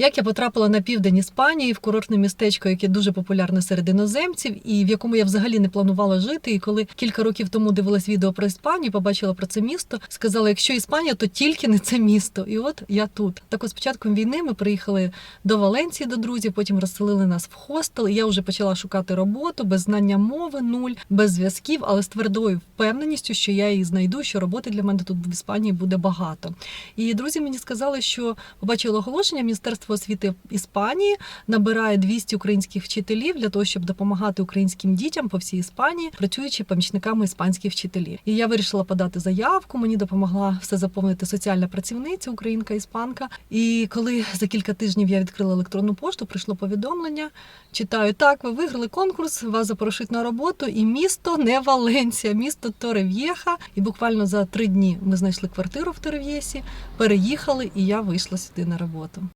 Як я потрапила на південь Іспанії в курортне містечко, яке дуже популярне серед іноземців, і в якому я взагалі не планувала жити. І коли кілька років тому дивилась відео про Іспанію, побачила про це місто, сказала, якщо Іспанія, то тільки не це місто. І от я тут. Так от з війни ми приїхали до Валенції до друзів, потім розселили нас в хостел. І я вже почала шукати роботу без знання мови, нуль, без зв'язків, але з твердою впевненістю, що я її знайду, що роботи для мене тут в Іспанії буде багато. І друзі мені сказали, що побачили оголошення Міністерство освіти Іспанії набирає 200 українських вчителів для того, щоб допомагати українським дітям по всій Іспанії, працюючи помічниками іспанських вчителів. І я вирішила подати заявку. Мені допомогла все заповнити соціальна працівниця, українка іспанка. І коли за кілька тижнів я відкрила електронну пошту, прийшло повідомлення. Читаю так, ви виграли конкурс, вас запрошують на роботу, і місто не Валенсія, місто Торев'єха. І буквально за три дні ми знайшли квартиру в Торев'єсі, переїхали, і я вийшла сюди на роботу.